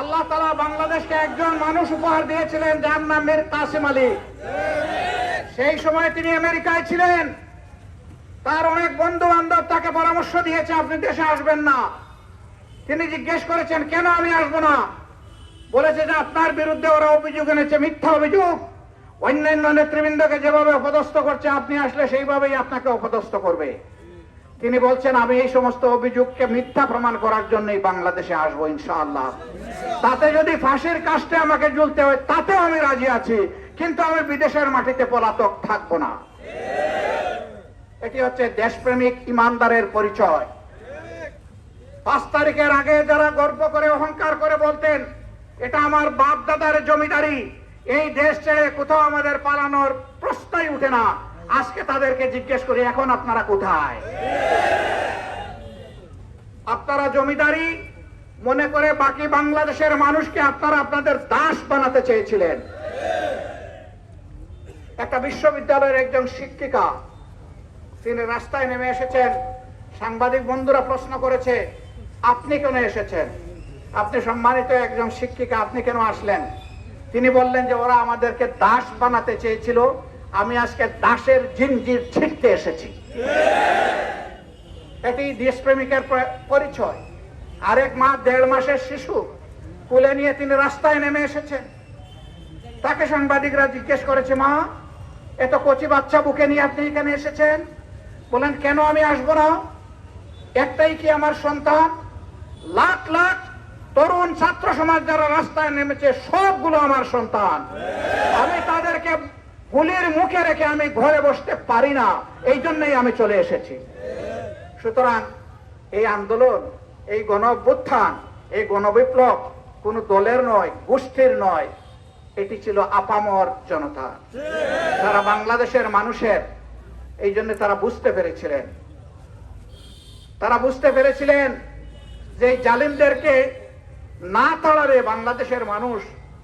আল্লাহ তালা বাংলাদেশকে একজন মানুষ উপহার দিয়েছিলেন যার নাম মীর কাসিম আলী। সেই সময় তিনি আমেরিকায় ছিলেন। তার অনেক বন্ধু বান্ধব তাকে পরামর্শ দিয়েছে, আপনি দেশে আসবেন না। তিনি জিজ্ঞেস করেছেন, কেন আমি আসব না? বলেছে যে, আপনার বিরুদ্ধে ওরা অভিযোগ এনেছে, মিথ্যা অভিযোগ। অন্যান্য নেতৃবৃন্দকে যেভাবে অপদস্থ করছে, আপনি আসলে সেইভাবেই আপনাকে অপদস্থ করবে। তিনি বলছেন, আমি এই সমস্ত অভিযোগকে মিথ্যা প্রমাণ করার জন্যই বাংলাদেশে আসব ইনশাআল্লাহ। তাতে যদি ফাঁসির কাস্টে আমাকে ঝুলতে হয়, তাতেও আমি রাজি আছি। কিন্তু আমি বিদেশের মাটিতে পলাতক থাকব না। এটি হচ্ছে দেশপ্রেমিক ইমানদারের পরিচয়। পাঁচ তারিখের আগে যারা গর্ব করে, অহংকার করে বলতেন, এটা আমার বাপ দাদার জমিদারি, এই দেশ ছেড়ে কোথাও আমাদের পালানোর প্রশ্নই উঠে না। আজকে তাদেরকে জিজ্ঞেস করি, এখন আপনারা কোথায়? আপনারা জমিদারি মনে করে বাকি বাংলাদেশের মানুষকে আপনারা আপনাদের দাস বানাতে চেয়েছিলেন। একটা বিশ্ববিদ্যালয়ের একজন শিক্ষিকা, তিনি রাস্তায় নেমে এসেছেন, সাংবাদিক বন্ধুরা প্রশ্ন করেছে, আপনি কেন এসেছেন? আপনি সম্মানিত একজন শিক্ষিকা, আপনি কেন আসলেন? তিনি বললেন যে, ওরা আমাদেরকে দাস বানাতে চেয়েছিল আমি আজকে দাসের জিনজির ছিটতে এসেছি। এটি দেশপ্রেমিকের পরিচয়। আরেক মা, দেড় মাসের শিশু, কুলে নিয়ে তিনি রাস্তায় নেমে এসেছেন। তাকে সাংবাদিকরা জিজ্ঞেস করেছে, মা, এত কচি বাচ্চা বুকে নিয়ে আপনি এখানে এসেছেন? বলেন, কেন আমি আসব না? একটাই কি আমার সন্তান? লাখ লাখ তরুণ ছাত্র সমাজ যারা রাস্তায় নেমেছে, সবগুলো আমার সন্তান। আমি তাদেরকে গুলির মুখে রেখে আমি ঘরে বসতে পারি না, এই জন্যই আমি চলে এসেছি। সুতরাং এই আন্দোলন, এই গণ এই গণবিপ্লব কোনো দলের নয়, গোষ্ঠীর নয়, এটি ছিল আপামর জনতা। যারা বাংলাদেশের মানুষের এই জন্য তারা বুঝতে পেরেছিলেন। তারা বুঝতে পেরেছিলেন যে জালিমদেরকে না তাড়ালে বাংলাদেশের মানুষ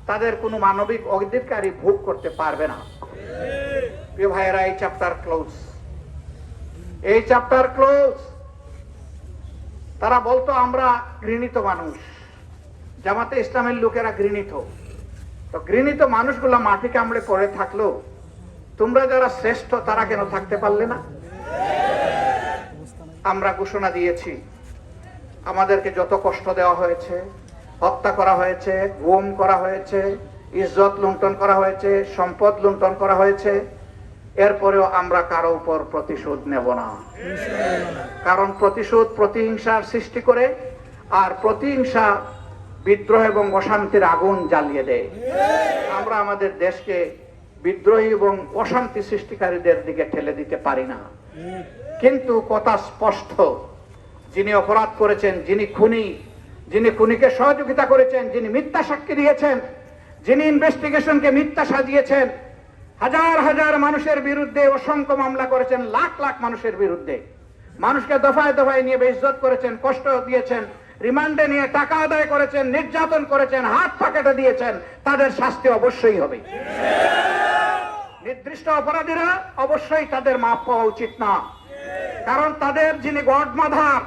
তাদের কোনো মানবিক অধিকারী ভোগ করতে পারবে না। প্রিয় ভাইয়েরা এই চ্যাপ্টার ক্লোজ এই চ্যাপ্টার ক্লোজ তারা বলতো, আমরা ঘৃণিত মানুষ। জামাতে ইসলামের লোকেরা ঘৃণিত। তো ঘৃণিত মানুষগুলো মাটি কামড়ে পড়ে থাকল। তোমরা যারা শ্রেষ্ঠ, তারা কেন থাকতে পারলে না? আমরা ঘোষণা দিয়েছি, আমাদেরকে যত কষ্ট দেওয়া হয়েছে, হত্যা করা হয়েছে, গুম করা হয়েছে ইজ্জত লুণ্ঠন করা হয়েছে, সম্পদ লুণ্ঠন করা হয়েছে, এরপরেও আমরা কারও উপর প্রতিশোধ নেব না। কারণ প্রতিশোধ প্রতিহিংসার সৃষ্টি করে, আর প্রতিহিংসা বিদ্রোহ এবং অশান্তির আগুন জ্বালিয়ে দেয়। আমরা আমাদের দেশকে বিদ্রোহী এবং অশান্তি সৃষ্টিকারীদের দিকে ঠেলে দিতে পারি না। কিন্তু কথা স্পষ্ট, যিনি অপরাধ করেছেন, যিনি খুনি, যিনি খুনিকে সহযোগিতা করেছেন, যিনি মিথ্যা সাক্ষী দিয়েছেন যিনি ইনভেস্টিগেশনকে মিথ্যা সাজিয়েছেন, হাজার হাজার মানুষের বিরুদ্ধে অসংখ্য মামলা করেছেন, লাখ লাখ মানুষের বিরুদ্ধে। মানুষকে দফায় দফায় নিয়ে বেইজ্জত করেছেন, কষ্ট দিয়েছেন, রিমান্ডে নিয়ে টাকা আদায় করেছেন, নির্যাতন করেছেন, হাত পাকেটে দিয়েছেন, তাদের শাস্তি অবশ্যই হবে। নির্দিষ্ট অপরাধীরা অবশ্যই তাদের মাপ পাওয়া উচিত না। কারণ তাদের যিনি গডমাধার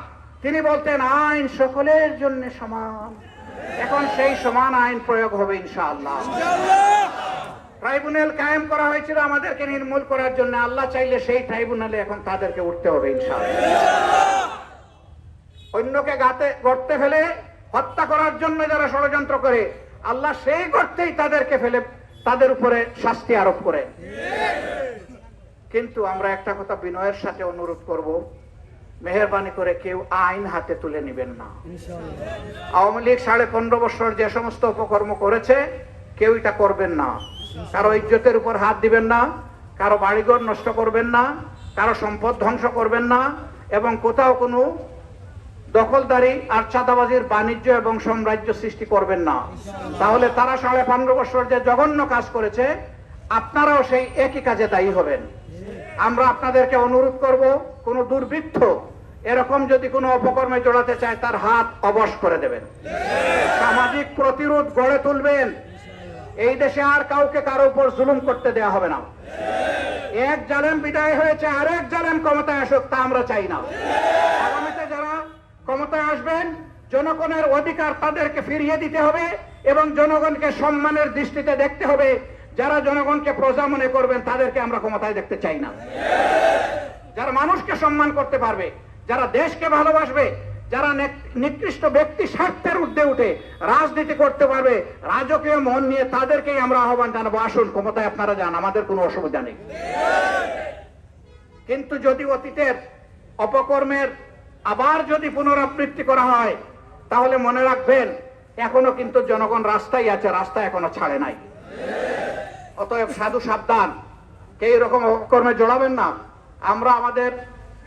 তিনি বলতেন, আইন সকলের জন্য সমান। এখন সেই সমান আইন প্রয়োগ হবে ইনশাআল্লাহ। ট্রাইব্যুনাল কায়েম করা হয়েছিল আমাদেরকে নির্মূল করার জন্য। আল্লাহ চাইলে সেই ট্রাইব্যুনালে এখন তাদেরকে উঠতে হবে ইনশাআল্লাহ। অন্যকে গাতে গড়তে ফেলে হত্যা করার জন্য যারা ষড়যন্ত্র করে আল্লাহ সেই গর্তেই তাদেরকে ফেলে তাদের উপরে শাস্তি আরোপ করে। কিন্তু আমরা একটা কথা বিনয়ের সাথে অনুরোধ করব। মেহরবানি করে কেউ আইন হাতে তুলে নেবেন না। আওয়ামী লীগ সাড়ে পনেরো বছর যে সমস্ত উপকর্ম করেছে কেউ এটা করবেন না। কারও ইজ্জতের উপর হাত দিবেন না কারও বাড়িঘর নষ্ট করবেন না কারও সম্পদ ধ্বংস করবেন না এবং কোথাও কোনো দখলদারি আর চাঁদাবাজির বাণিজ্য এবং সাম্রাজ্য সৃষ্টি করবেন না। তাহলে তারা সাড়ে পনেরো বছর যে জঘন্য কাজ করেছে আপনারাও সেই একই কাজে দায়ী হবেন। আমরা আপনাদেরকে অনুরোধ করব কোন দুর্বৃত্ত এরকম যদি কোনো অপকর্মে জড়াতে চায়, তার হাত অবশ করে দেবেন। সামাজিক প্রতিরোধ গড়ে তুলবেন। এই দেশে আর কাউকে কারও উপর জুলুম করতে দেওয়া হবে না। এক জালেম বিদায় হয়েছে আরেক জালেম ক্ষমতায় আসুক, তা আমরা চাই না। আগামীতে যারা ক্ষমতায় আসবেন, জনগণের অধিকার তাদেরকে ফিরিয়ে দিতে হবে এবং জনগণকে সম্মানের দৃষ্টিতে দেখতে হবে। যারা জনগণকে প্রজা মনে করবেন, তাদেরকে আমরা ক্ষমতায় দেখতে চাই না। যারা মানুষকে সম্মান করতে পারবে যারা দেশকে ভালোবাসবে, যারা নিকৃষ্ট ব্যক্তি স্বার্থের ঊর্ধ্বে উঠে রাজনীতি করতে পারবে, রাজকীয় মন নিয়ে তাদেরকেই আমরা আহ্বান জানাব। আসুন, ক্ষমতায় আপনারা যান, আমাদের কোনো অসুবিধা নেই। কিন্তু যদি অতীতের অপকর্মের আবার যদি পুনরাবৃত্তি করা হয়, তাহলে মনে রাখবেন, এখনও কিন্তু জনগণ রাস্তায় আছে, রাস্তা এখনও ছাড়ে নাই। অতএব সাধু সাবধান, কে এরকম অপকর্মে জড়াবেন না। আমরা আমাদের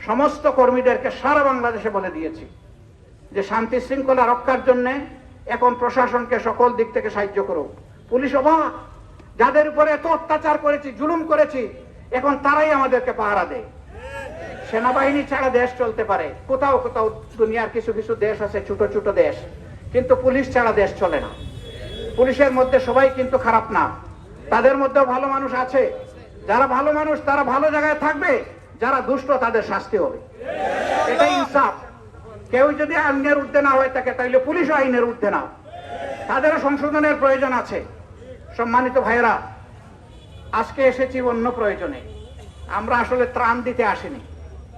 সমস্ত কর্মীদেরকে সারা বাংলাদেশে বলে দিয়েছি যে শান্তি শৃঙ্খলা রক্ষার জন্য এখন প্রশাসনকে সকল দিক থেকে সাহায্য করো। পুলিশ অবাক, যাদের উপরে এত অত্যাচার করেছি, জুলুম করেছি, এখন তারাই আমাদেরকে পাহারা দেয়। সেনাবাহিনী ছাড়া দেশ চলতে পারে। কোথাও কোথাও দুনিয়ার কিছু কিছু দেশ আছে, ছোট ছোট দেশ, কিন্তু পুলিশ ছাড়া দেশ চলে না। পুলিশের মধ্যে সবাই কিন্তু খারাপ না। তাদের মধ্যেও ভালো মানুষ আছে। যারা ভালো মানুষ, তারা ভালো জায়গায় থাকবে। যারা দুষ্ট, তাদের শাস্তি হবে। এটা ইনসাফ। কেউ যদি আইনের ঊর্ধ্বে না হয়ে থাকে তাহলে পুলিশও আইনের ঊর্ধ্বে না। তাদেরও সংশোধনের প্রয়োজন আছে। সম্মানিত ভাইয়েরা, আজকে এসেছি অন্য প্রয়োজনে। আমরা আসলে ত্রাণ দিতে আসিনি।